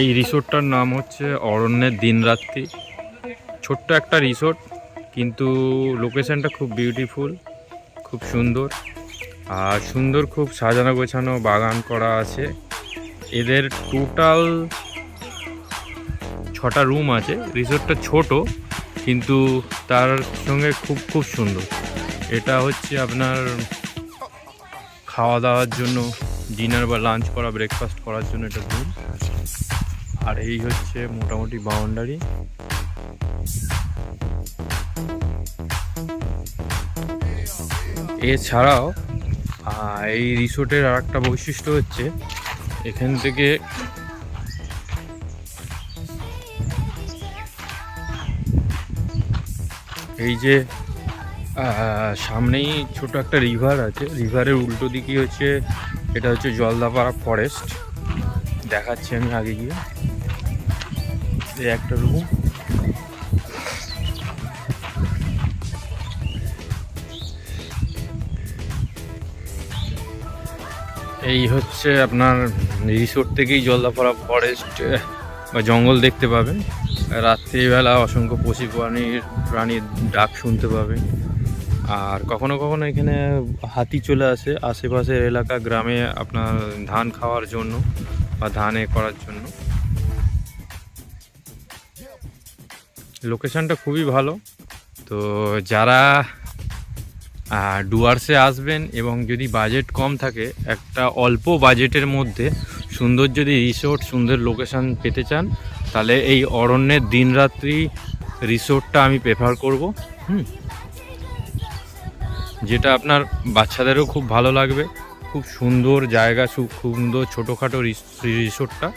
এই রিসোর্টটার নাম হচ্ছে অরণ্যের দিনরাত্রি। ছোট্ট একটা রিসোর্ট, কিন্তু লোকেশানটা খুব বিউটিফুল খুব সুন্দর। আর সুন্দর খুব সাজানো গোছানো বাগান করা আছে। এদের টোটাল ছটা রুম আছে। রিসোর্টটা ছোট, কিন্তু তার সঙ্গে খুব খুব সুন্দর। এটা হচ্ছে আপনার খাওয়া দাওয়ার জন্য ডিনার বা লাঞ্চ করা ব্রেকফাস্ট করার জন্য এটা রুম আর এই হচ্ছে মোটামুটি বাউন্ডারি এছাড়াও এই রিসোর্টের আর একটা বৈশিষ্ট্য হচ্ছে, এখান থেকে এই যে সামনেই ছোট একটা রিভার আছে। রিভারের উল্টো দিকে হচ্ছে, এটা হচ্ছে জলদাপাড়া ফরেস্ট দেখাচ্ছি আমি আগে গিয়ে। এই একটা রুম এই হচ্ছে আপনার রিসোর্ট থেকেই জলদাপাড়া ফরেস্ট বা জঙ্গল দেখতে পাবেন। রাত্রিবেলা অসংখ্য পশু প্রাণীর প্রাণীর ডাক শুনতে পাবেন আর কখনো কখনো এখানে হাতি চলে আসে আশেপাশের এলাকা, গ্রামে আপনার ধান খাওয়ার জন্য বা ধানে করার জন্য। লোকেশনটা খুবই ভালো। তো যারা ডুয়ার্সে আসবেন এবং যদি বাজেট কম থাকে, একটা অল্প বাজেটের মধ্যে সুন্দর যদি রিসোর্ট, সুন্দর লোকেশন পেতে চান তাহলে এই অরণ্যের দিনরাত্রি রিসোর্টটা আমি প্রেফার করব, হুম। যেটা আপনার বাচ্চাদেরও খুব ভালো লাগবে, খুব সুন্দর জায়গা খুব সুন্দর ছোটোখাটো রিস- রিসোর্টটা।